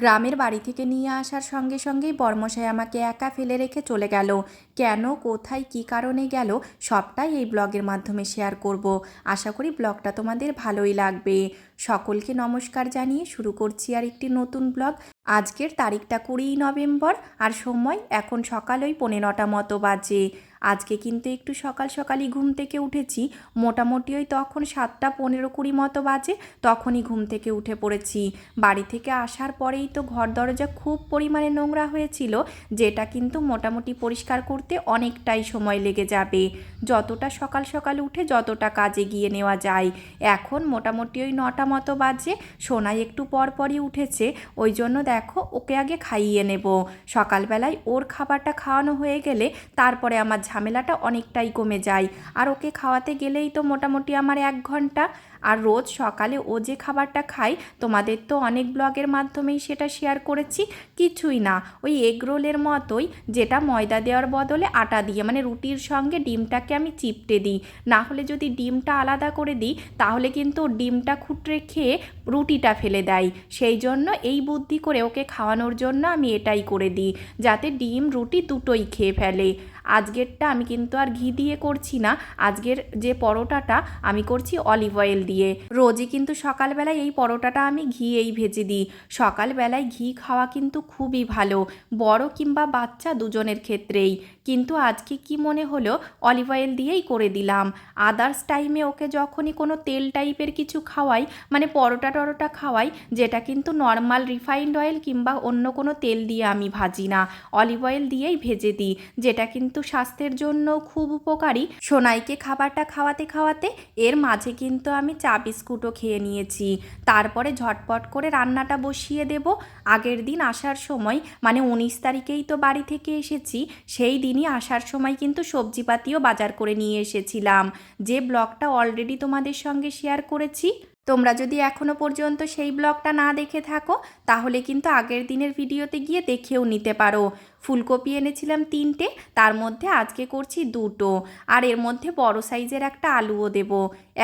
গ্রামের বাড়ি থেকে নিয়ে আসার সঙ্গে সঙ্গেই বর্মশাই আমাকে একা ফেলে রেখে চলে গেল। কেন, কোথায়, কি কারণে গেল, সবটাই এই ব্লগের মাধ্যমে শেয়ার করব। আশা করি ব্লগটা তোমাদের ভালোই লাগবে। সকলকে নমস্কার জানিয়ে শুরু করছি আর একটি নতুন ব্লগ। আজকের তারিখটা কুড়িই নভেম্বর আর সময় এখন সকাল ওই পৌনে নটা মতো বাজে। আজকে কিন্তু একটু সকাল সকালই ঘুম থেকে উঠেছি। মোটামুটি ওই তখন সাতটা পনেরো কুড়ি মতো বাজে, তখনই ঘুম থেকে উঠে পড়েছি। বাড়ি থেকে আসার পরেই তো ঘর দরজা খুব পরিমাণে নোংরা হয়েছিল, যেটা কিন্তু মোটামুটি পরিষ্কার করতে অনেকটাই সময় লেগে যাবে। যতটা সকাল সকাল উঠে যতটা কাজে গিয়ে নেওয়া যায়। এখন মোটামুটি ওই নটা মতো বাজে, সোনাই একটু পরপরই উঠেছে, ওই জন্য দেখো ওকে আগে খাইয়ে নেব। সকালবেলায় ওর খাবারটা খাওয়ানো হয়ে গেলে তারপরে আমার ঝামেলাটা অনেকটাই কমে যায়। আর ওকে খাওয়াতে গেলেই তো মোটামুটি আমার এক ঘণ্টা। আর রোজ সকালে ও যে খাবারটা খায়, তোমাদের তো অনেক ব্লগের মাধ্যমেই সেটা শেয়ার করেছি। কিছুই না, ওই এগ রোলের মতোই যেটা ময়দা দেওয়ার বদলে আটা দিয়ে মানে রুটির সঙ্গে ডিমটাকে আমি চিপটে দিই। না হলে যদি ডিমটা আলাদা করে দিই, তাহলে কিন্তু ডিমটা খুঁটরে খেয়ে রুটিটা ফেলে দেয়। সেই জন্য এই বুদ্ধি করে ওকে খাওয়ানোর জন্য আমি এটাই করে দিই যাতে ডিম রুটি দুটোই খেয়ে ফেলে। আজকেরটা আমি কিন্তু আর ঘি দিয়ে করছি না। আজকের যে পরোটাটা আমি করছি অলিভ অয়েল দিয়ে। রোজই কিন্তু সকালবেলায় এই পরোটাটা আমি ঘিয়েই ভেজে দিই। সকালবেলায় ঘি খাওয়া কিন্তু খুবই ভালো, বড় কিংবা বাচ্চা দুজনের ক্ষেত্রেই। কিন্তু আজকে কি মনে হলো অলিভ অয়েল দিয়েই করে দিলাম। আদার্স টাইমে ওকে যখনই কোনো তেল টাইপের কিছু খাওয়াই মানে পরোটা টরোটা খাওয়াই, যেটা কিন্তু নর্মাল রিফাইন্ড অয়েল কিংবা অন্য কোনো তেল দিয়ে আমি ভাজি না। অলিভ অয়েল দিয়েই ভেজে দিই, যেটা কিন্তু স্বাস্থ্যের জন্য খুব উপকারী। সোনাইকে খাবারটা খাওয়াতে খাওয়াতে এর মাঝে কিন্তু আমি চা বিস্কুটও খেয়ে নিয়েছি। তারপরে ঝটপট করে রান্নাটা বসিয়ে দেব। আগের দিন আসার সময় মানে উনিশ তারিখেই তো বাড়ি থেকে এসেছি, সেই দিনই আসার সময় কিন্তু সবজিপাতিও বাজার করে নিয়ে এসেছিলাম। যে ব্লগটা অলরেডি তোমাদের সঙ্গে শেয়ার করেছি তোমরা যদি এখনও পর্যন্ত সেই ব্লগটা না দেখে থাকো, তাহলে কিন্তু আগের দিনের ভিডিওতে গিয়ে দেখেও নিতে পারো। ফুলকপি এনেছিলাম তিনটে, তার মধ্যে আজকে করছি দুটো। আর এর মধ্যে বড় সাইজের একটা আলুও দেব।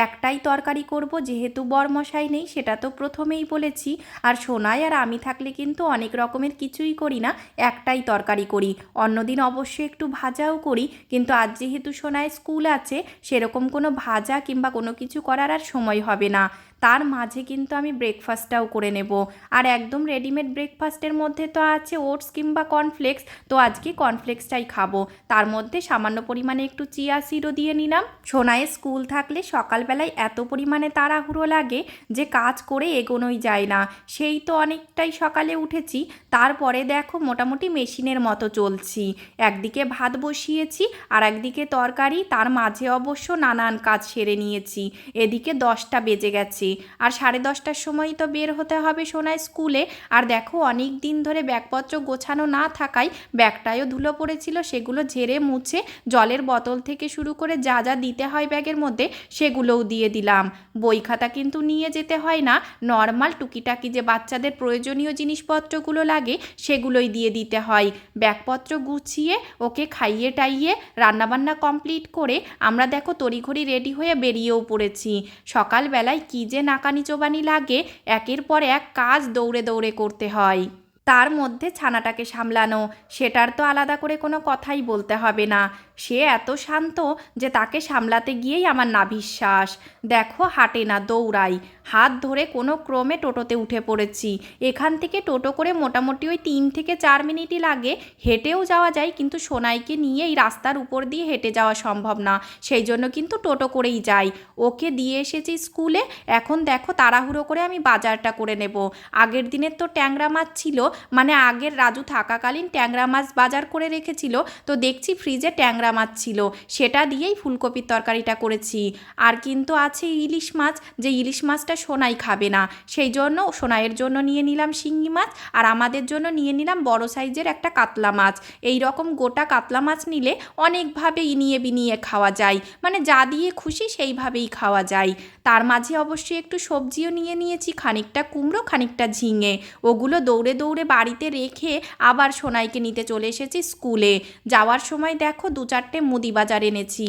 একটাই তরকারি করব, যেহেতু বরমশাই নেই, সেটা তো প্রথমেই বলেছি। আর সোনাই আর আমি থাকলে কিন্তু অনেক রকমের কিছুই করি না, একটাই তরকারি করি। অন্যদিন অবশ্যই একটু ভাজাও করি, কিন্তু আজ যেহেতু সোনায় স্কুল আছে, সেরকম কোনো ভাজা কিংবা কোনো কিছু করার আর সময় হবে না। তার মাঝে কিন্তু আমি ব্রেকফাস্টটাও করে নেব। আর একদম রেডিমেড ব্রেকফাস্টের মধ্যে তো আছে ওটস কিংবা কর্নফ্লেক্স তো আজকে কর্নফ্লেক্সটাই খাব। তার মধ্যে সামান্য পরিমাণে একটু চিয়া সিডও দিয়ে নিলাম। সোনায় স্কুল থাকলে সকালবেলায় এত পরিমাণে তাড়াহুড়ো লাগে যে কাজ করে এগোনোই যায় না। সেই তো অনেকটাই সকালে উঠেছি। তারপরে দেখো মোটামুটি মেশিনের মতো চলছি। একদিকে ভাত বসিয়েছি আর একদিকে তরকারি, তার মাঝে অবশ্য নানান কাজ সেরে নিয়েছি। এদিকে দশটা বেজে গেছে। আর সাড়ে দশটার সময় তো বের হতে হবে সোনায় স্কুলে। আর দেখো, অনেক দিন ধরে ব্যাগপত্র গোছানো না থাকায় ব্যাগটায়ও ধুলো পড়েছিল, সেগুলো ঝেড়ে মুছে জলের বোতল থেকে শুরু করে যা যা দিতে হয় ব্যাগের মধ্যে, সেগুলোও দিয়ে দিলাম। বই খাতা কিন্তু নিয়ে যেতে হয় না, নর্মাল টুকিটাকি যে বাচ্চাদের প্রয়োজনীয় জিনিসপত্রগুলো লাগে, সেগুলোই দিয়ে দিতে হয়। ব্যাগপত্র গুছিয়ে, ওকে খাইয়ে টাইয়ে রান্নাবান্না কমপ্লিট করে আমরা দেখো তড়িঘড়ি রেডি হয়ে বেরিয়েও পড়েছি। সকালবেলায় কী যে নাকানি চোবানি লাগে, একের পর এক কাজ দৌড়ে দৌড়ে করতে হয়। তার মধ্যে ছানাটাকে সামলানো, সেটার তো আলাদা করে কোনো কথাই বলতে হবে না। সে এত শান্ত যে তাকে সামলাতে গিয়েই আমার নাভিশ্বাস। দেখো হাঁটে না দৌড়াই। হাত ধরে কোনো ক্রমে টোটোতে উঠে পড়েছি। এখান থেকে টোটো করে মোটামুটি ওই তিন থেকে চার মিনিটই লাগে। হেঁটেও যাওয়া যায় কিন্তু সোনাইকে নিয়ে এই রাস্তার উপর দিয়ে হেঁটে যাওয়া সম্ভব না। সেই জন্য কিন্তু টোটো করেই যাই। ওকে দিয়ে এসেছি স্কুলে। এখন দেখো তাড়াহুড়ো করে আমি বাজারটা করে নেব। আগের দিনের তো ট্যাংরা মাছ ছিল। মানে আগের রাজু থাকাকালীন ট্যাংরা মাছ বাজার করে রেখেছিল। তো দেখছি ফ্রিজে ট্যাংরা মাছ ছিল, সেটা দিয়েই ফুলকপির তরকারিটা করেছি। আর কিন্তু আছে ইলিশ মাছ, যে ইলিশ মাছটা সোনাই খাবে না। সেই জন্য সোনাইয়ের জন্য নিয়ে নিলাম শিঙ্গি মাছ, আর আমাদের জন্য নিয়ে নিলাম বড় সাইজের একটা কাতলা মাছ। এই রকম গোটা কাতলা মাছ নিলে অনেকভাবে ইনিয়ে বিনিয়ে খাওয়া যায়। মানে যা দিয়ে খুশি সেইভাবেই খাওয়া যায়। তার মাঝে অবশ্যই একটু সবজিও নিয়ে নিয়েছি, খানিকটা কুমড়ো, খানিকটা ঝিঙে। ওগুলো দৌড়ে দৌড়ে বাড়িতে রেখে আবার সোনাইকে নিতে চলে এসেছি স্কুলে। যাওয়ার সময় দেখো দু চার চারটে মুদি বাজার এনেছি।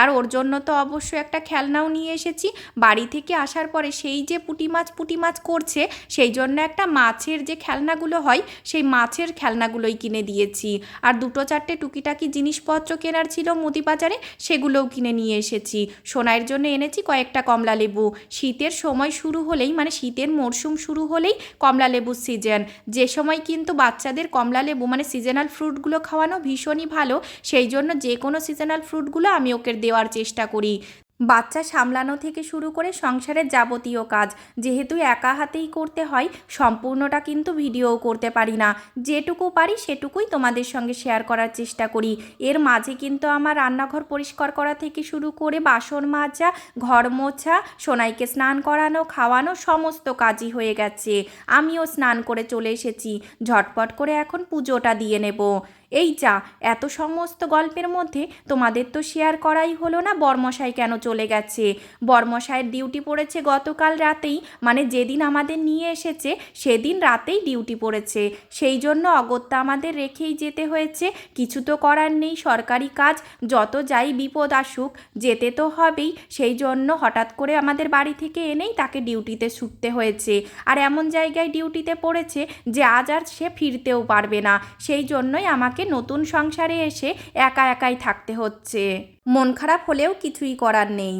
আর ওর জন্য তো অবশ্যই একটা খেলনাও নিয়ে এসেছি। বাড়ি থেকে আসার পরে সেই যে পুঁটি মাছ পুঁটি মাছ করছে, সেই জন্য একটা মাছের যে খেলনাগুলো হয়, সেই মাছের খেলনাগুলোই কিনে দিয়েছি। আর দুটো চারটে টুকিটাকি জিনিসপত্র কেনার ছিল মুদি বাজারে, সেগুলোও কিনে নিয়ে এসেছি। সোনাইয়ের জন্য এনেছি কয়েকটা কমলা লেবু। শীতের সময় শুরু হলেই মানে শীতের মরশুম শুরু হলেই কমলা লেবুর সিজন। যে সময় কিন্তু বাচ্চাদের কমলা লেবু মানে সিজনাল ফ্রুটগুলো খাওয়ানো ভীষণই ভালো, সেই জন্য যে কোনো সিজনাল ফ্রুটগুলো আমি ওকে দেওয়ার চেষ্টা করি। বাচ্চা সামলানো থেকে শুরু করে সংসারের যাবতীয় কাজ, যেহেতু একা হাতেই করতে হয়, সম্পূর্ণটা কিন্তু ভিডিওও করতে পারি না। যেটুকু পারি সেটুকুই তোমাদের সঙ্গে শেয়ার করার চেষ্টা করি। এর মাঝে কিন্তু আমার রান্নাঘর পরিষ্কার করা থেকে শুরু করে বাসন মাজা, ঘর মোছা, সোনাইকে স্নান করানো, খাওয়ানো সমস্ত কাজই হয়ে গেছে। আমিও স্নান করে চলে এসেছি। ঝটপট করে এখন পুজোটা দিয়ে নেব। এই যা, এত সমস্ত গল্পের মধ্যে তোমাদের তো শেয়ার করাই হলো না বর্মশাই কেন চলে গেছে? বর্মশাইয়ের ডিউটি পড়েছে গতকাল রাতেই মানে যেদিন আমাদের নিয়ে এসেছে, সেদিন রাতেই ডিউটি পড়েছে। সেই জন্য অগত্যা আমাদের রেখেই যেতে হয়েছে। কিছু তো করার নেই, সরকারি কাজ, যত যাই বিপদ আসুক, যেতে তো হবেই। সেই জন্য হঠাৎ করে আমাদের বাড়ি থেকে এনেই তাকে ডিউটিতে ছুটতে হয়েছে। আর এমন জায়গায় ডিউটিতে পড়েছে যে আজ আর সে ফিরতেও পারবে না। সেই জন্যই আমাকে নতুন সংসারে এসে একা একাই থাকতে হচ্ছে। মন খারাপ হলেও কিছুই করার নেই।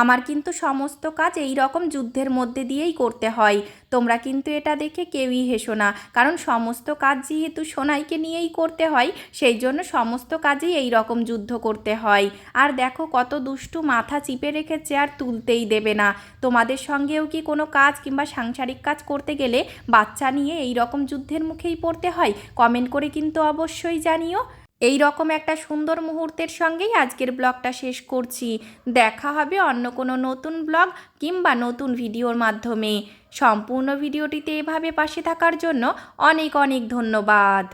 আমার কিন্তু সমস্ত কাজ এই রকম যুদ্ধের মধ্যে দিয়েই করতে হয়। তোমরা কিন্তু এটা দেখে কেউই হেসো না। কারণ সমস্ত কাজ যেহেতু সোনাইকে নিয়েই করতে হয়, সেই জন্য সমস্ত কাজেই এই রকম যুদ্ধ করতে হয়। আর দেখো কত দুষ্টু মাথা চিপে রেখেছে আর তুলতেই দেবে না। তোমাদের সঙ্গেও কি কোনো কাজ কিংবা সাংসারিক কাজ করতে গেলে বাচ্চা নিয়ে এই রকম যুদ্ধের মুখেই পড়তে হয়? কমেন্ট করে কিন্তু অবশ্যই জানিও। এই রকম একটা সুন্দর মুহূর্তের সঙ্গেই আজকের ব্লগটা শেষ করছি। দেখা হবে অন্য কোনো নতুন ব্লগ কিংবা নতুন ভিডিওর মাধ্যমে। সম্পূর্ণ ভিডিওটিতে এভাবে পাশে থাকার জন্য অনেক অনেক ধন্যবাদ।